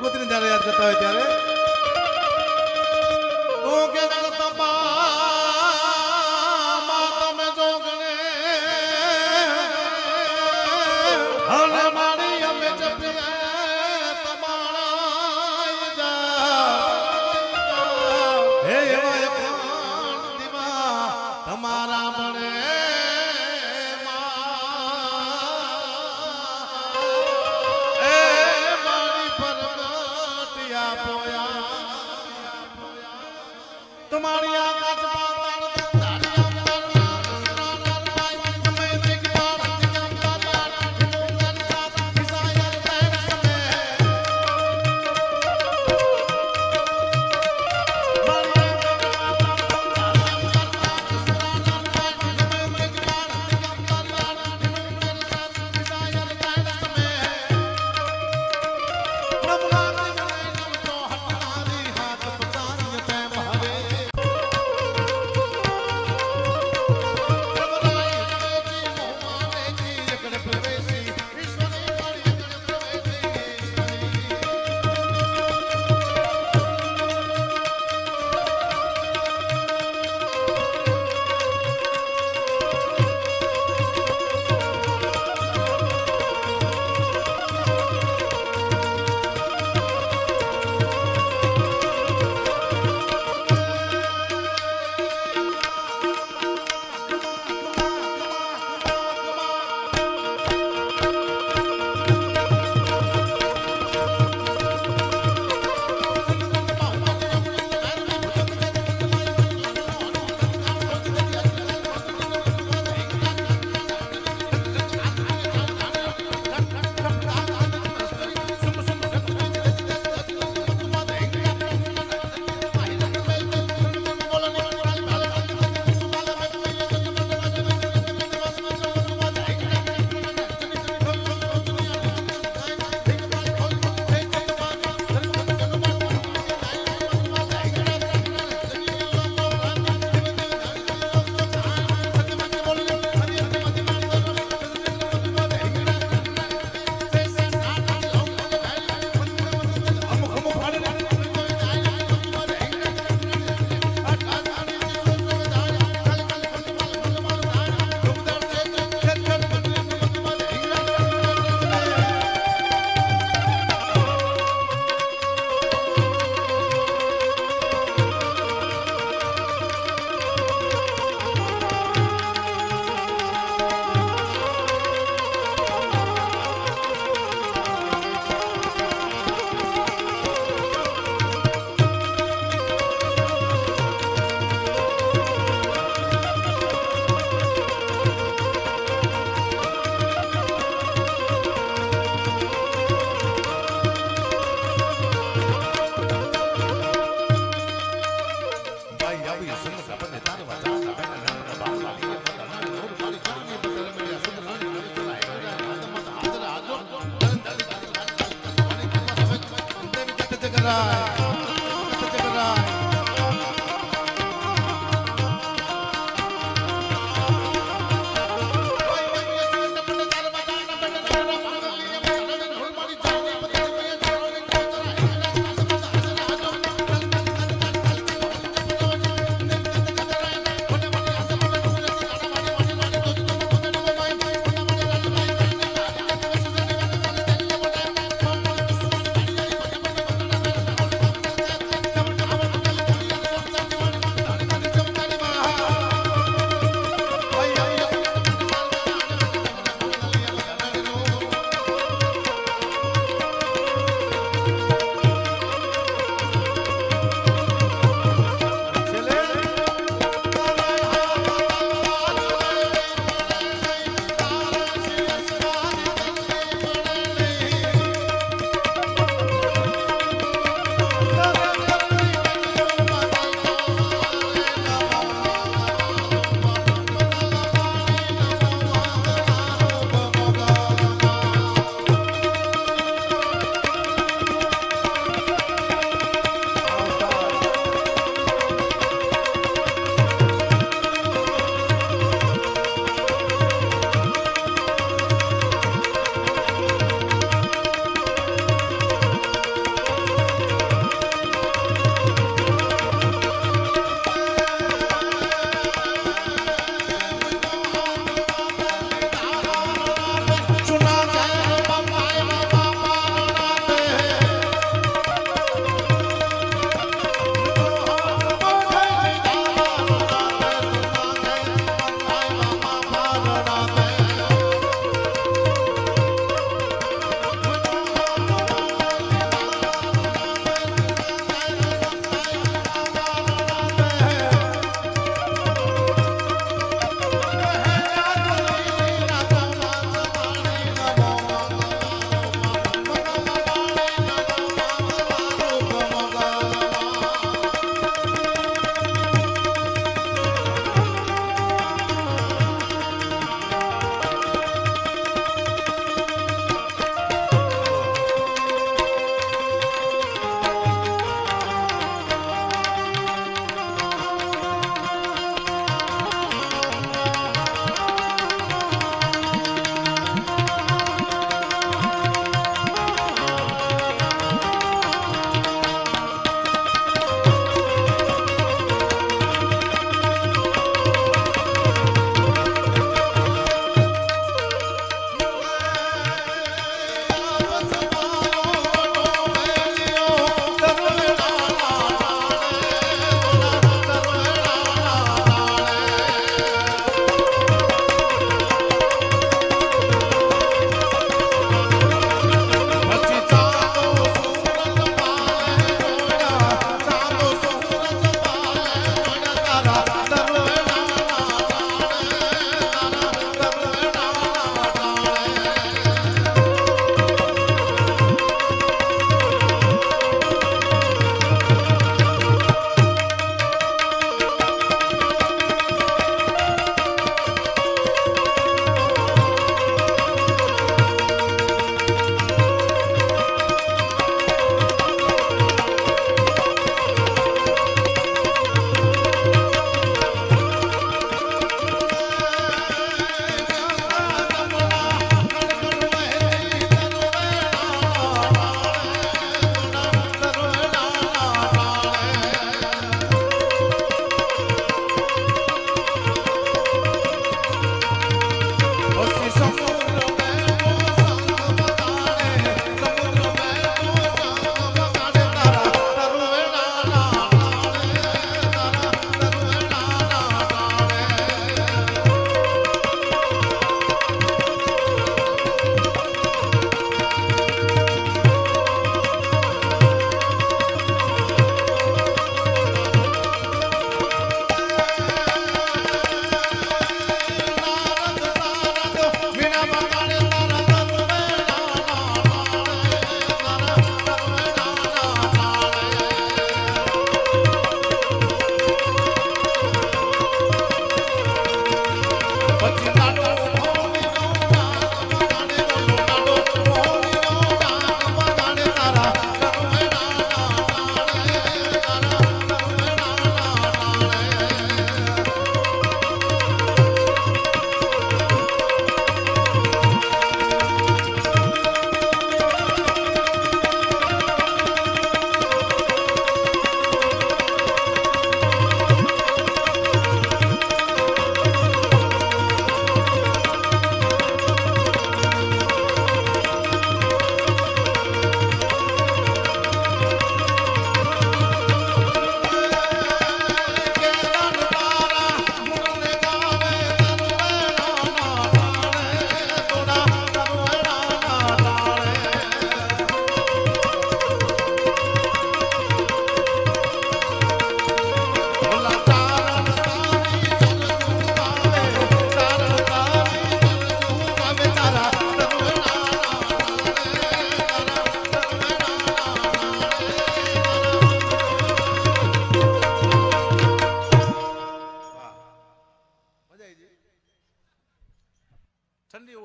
ભગવતીને જ્યારે યાદ કરતા હોય ત્યારે તમારી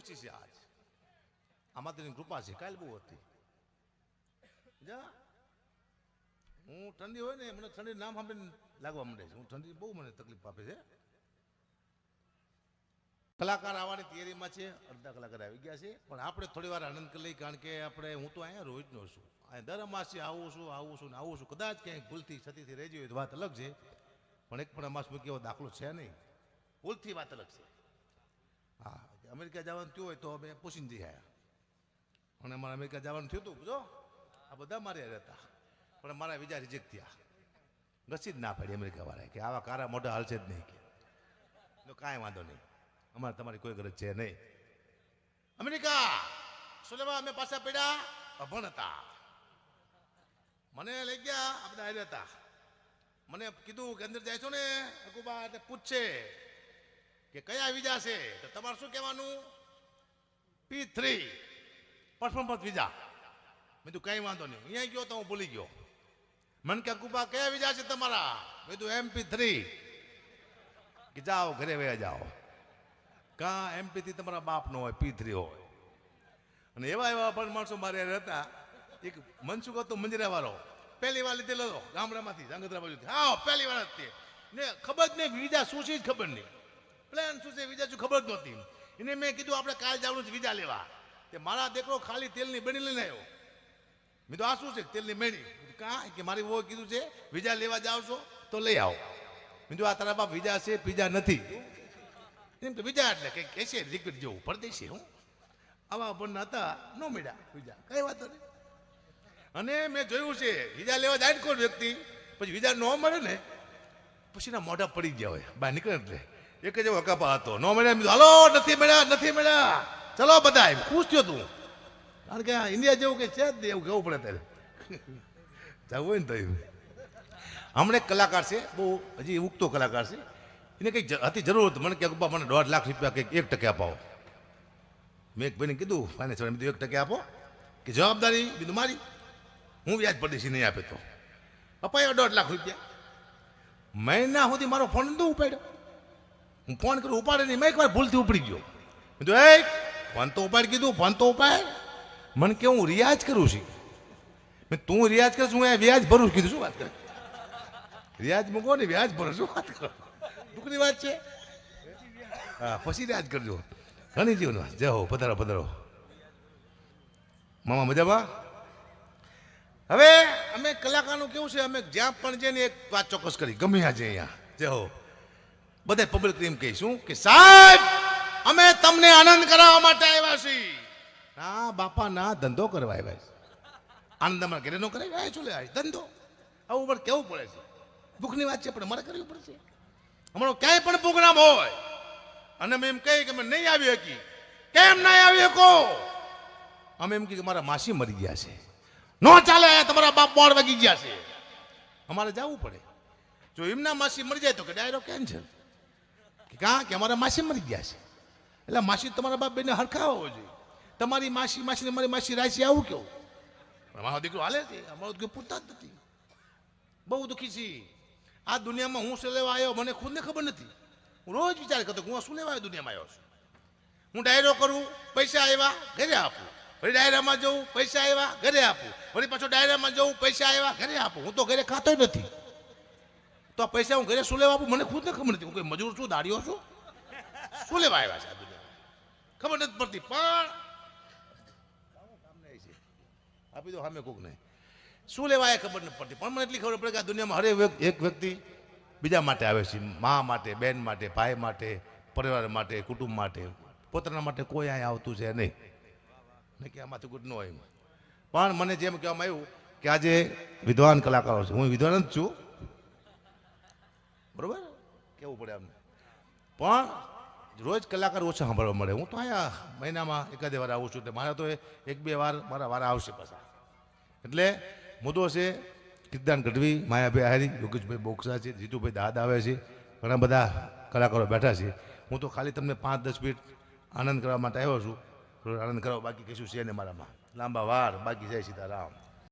ઓછી છે આજ. આમાં તેની કૃપા છે. કાલ બહુ હતી. જા. હું ઠંડી હોય ને, મને ઠંડી નામ સાંભળીને લાગવા માંડે છે. હું ઠંડી બહુ મને તકલીફ આપે છે. કલાકાર આવવાની તૈયારીમાં છે. અડધા કલાકાર આવી ગયા છે. પણ આપણે થોડી વાર આનંદ કરી લઈએ, કારણ કે આપણે, હું તો અહીંયા રોજનો છું. અહીંયા દર અમાસે આવું છું આવું છું ને આવું છું. કદાચ ક્યાંય ભૂલથી, છતીથી રહી જાય તો વાત અલગ છે. પણ એક પણ અમાસમાં કેવો દાખલો છે નહીં. ભૂલથી વાત અલગ છે. હા. અમેરિકા જવાનું થયું હોય તો અમે પૂછીને જઈ આવ્યા અને અમારે અમેરિકા જવાનું થયું હતું જો આ બધા મારે હારે હતા પણ મારા વિચાર રિજેક્ટ થયા. ઘસી જ ના પાડી અમેરિકાવાળાએ કે આવા કારા મોટા હાલશે જ નહીં કે. તો કાંઈ વાંધો નહીં. અમારે તમારી કોઈ ગરજ છે નહીં. અમેરિકા! શું અમે પાછા પડ્યા. અભણ હતા મને લઈ ગયા, આ બધા હારે હતા. મને કીધું કે અંદર જાય છો ને? અકુબા પૂછશે. કે કયા વિજા છે? તો તમારે શું કહેવાનું? પી થ્રી પરફોર્મન્સ વિજા મેં તું કઈ વાંધો નહીં. અહીંયા ગયો તો હું ભૂલી ગયો. મન કે કુપા, કયા વિજા છે તમારા? મેં તું એમપી થ્રી કે જાઓ, ઘરે વયા જાઓ. કાં એમપી થી તમારા બાપનો હોય પી થ્રી હોય. અને એવા એવા પણ માણસો મારે રહેતા હતા. એક મનસુખ હતો મંજરા વાળો પહેલી વાર લીધેલો ગામડામાંથી જાંગધરા બાજુ હા, પહેલી વાર જ તે. ને ખબર જ નહીં વિજા શું છે ખબર નહીં. પ્લાન શું છે વિઝા શું ખબર જ નહોતી. એને મેં કીધું, આપણે કાલ જવાનું છે વિઝા લેવા. તે મારા દીકરો ખાલી તેલની બની લઈને આવ્યો. મેં તો આ શું છે, તેલની મેણી કા કે મારી વહુ કીધું છે વિઝા લેવા જાવ છો, તો લઈ આવો. મેં તો આ તારા બાપ વિઝા છે પીઝા નથી. એમ તો વિઝા એટલે કંઈક કહેશે લિક્વિડ જેવું પરદેશી હું. આવા પણ હતા, ન મળ્યા વિઝા કઈ વાતો નહીં. અને મેં જોયું છે વિઝા લેવા જાય ને કોઈ વ્યક્તિ, પછી વિઝા ન મળે ને, પછી ના મોઢા પડી ગયા હોય, બહાર નીકળે એટલે. એક જ એવો હતો. ન મળ્યા હલો, નથી મળ્યા નથી મળ્યા. ચલો બધા એમ ખુશ થયો તું. કારણ કે ઇન્ડિયા જેવું કે છે જ નહીં, એવું કહેવું પડે ત્યારે જવું હોય ને તો હમણાં એક કલાકાર છે, બહુ હજી ઉગતો કલાકાર છે. એને કંઈક અતિ જરૂર મને કે અકબા મને દોઢ લાખ રૂપિયા કંઈક એક ટકે અપાવો મેં એક ભાઈને કીધું, ફાઇનાન્સ મેં કીધું, એક ટકે આપો. કે જવાબદારી બીજું મારી. હું વ્યાજ પરદેશી નહીં આપે તો. અપાયો દોઢ લાખ રૂપિયા. મહિના સુધી મારો ફોન નતો ઉપાડ્યો. હું ફોન કરું, ઉપાડે નહીં. મેં એકવાર ભૂલથી ઉપડી ગયો. મેં એ ફોન તો ઉપાડ. કીધું, ફોન તો ઉપાડ. મને કે, હું રિયાજ કરું છું. મેં તું રિયાજ કરશ હું અહીંયા વ્યાજ ભરું. કીધું, શું વાત કરે? રિયાજ મૂકો ને, વ્યાજ ભરો. શું વાત કરો? દુઃખની વાત છે. હા, પછી રિયાજ કરજો. ઘણી જીવન જય હો, પધારો પધારો. મામા, મજામાં? હવે અમે કલાકારનું કેવું છે? અમે જ્યાં પણ જઈએ ને એક વાત ચોક્કસ કરી. ગમે આજે અહીંયા. જય હો. બધા પબ્લિક એમ કહીશું કે સાહેબ, અમે તમને આનંદ કરાવવા માટે આવ્યા છીએ. ના, બાપા, ના, ધંધો કરવા આવ્યા છે. આનંદ અમારા ઘરે નો કરે આ શું લે ધંધો. આવું પણ કેવું પડે છે? ભૂખની વાત છે, પણ મારે કરવી પડશે. અમારો ક્યાંય પણ પ્રોગ્રામ હોય, અને અમે એમ કહીએ કે અમે નહીં આવી શકી કેમ નહીં આવી શકો અમે એમ કે મારા માસી મરી ગયા છે. નો ચાલે, તમારા બાપ બોર વાગી ગયા છે. અમારે જવું પડે. જો એમના માસી મરી જાય તો કે ડાયરો કેન્સલ? કે કાં કે અમારા માસી મરી ગયા છે. એટલે માસી તમારા બાપ બેને હરખા હોવો જોઈએ. તમારી માસી માસીને મારી માસી રાશી આવું કેવું? અમારો દીકરો હાલે છે. અમારો દીકરો પૂરતા જ નથી. બહુ દુઃખી છે. આ દુનિયામાં હું શું લેવા આવ્યો મને ખુદને ખબર નથી. હું રોજ વિચાર કરતો હું શું લેવા આવ્યો દુનિયામાં આવ્યો છું? હું ડાયરો કરું, પૈસા આવ્યા, ઘરે આપું. વળી ડાયરામાં જવું પૈસા આવ્યા, ઘરે આપું. વળી પાછો ડાયરામાં જવું પૈસા આવ્યા, ઘરે આપું. હું તો ઘરે ખાતો નથી. તો આ પૈસા હું ઘરે શું લેવા આપું? મને ખુદને ખબર નથી હું કોઈ મજૂર છું, દાડીઓ છું. શું લેવા આવ્યા છે આ ખબર નથી પડતી. પણ આપી દો સામે કોક નહીં શું લેવાય એ ખબર નથી પડતી. પણ મને એટલી ખબર પડે કે આ દુનિયામાં હરેક એક વ્યક્તિ બીજા માટે આવે છે. મા માટે, બેન માટે, ભાઈ માટે, પરિવાર માટે, કુટુંબ માટે. પોતાના માટે કોઈ અહીંયા આવતું છે નહીં. ને કે આમાંથી ગુડ ન હોય પણ મને જેમ કહેવામાં આવ્યું કે આજે વિદ્વાન કલાકારો છે. હું વિદ્વાન જ છું. બરોબર? કેવું પડે અમને પણ રોજ કલાકાર ઓછા સાંભળવા મળે. હું તો અહીંયા મહિનામાં એકાદે વાર આવું છું મારે તો એક બે વાર, મારા વારા આવશે પાછા. એટલે મુદ્દો છે કિદાન ગઢવી, માયાભાઈ આહારી, યોગેશભાઈ બોક્સા છે, જીતુભાઈ દાદ આવે છે, ઘણા બધા કલાકારો બેઠા છે. હું તો ખાલી તમને પાંચ દસ મિનિટ આનંદ કરવા માટે આવ્યો છું. આનંદ કરવા બાકી કશું છે ને મારામાં. લાંબા વાર બાકી જાય સીતારામ.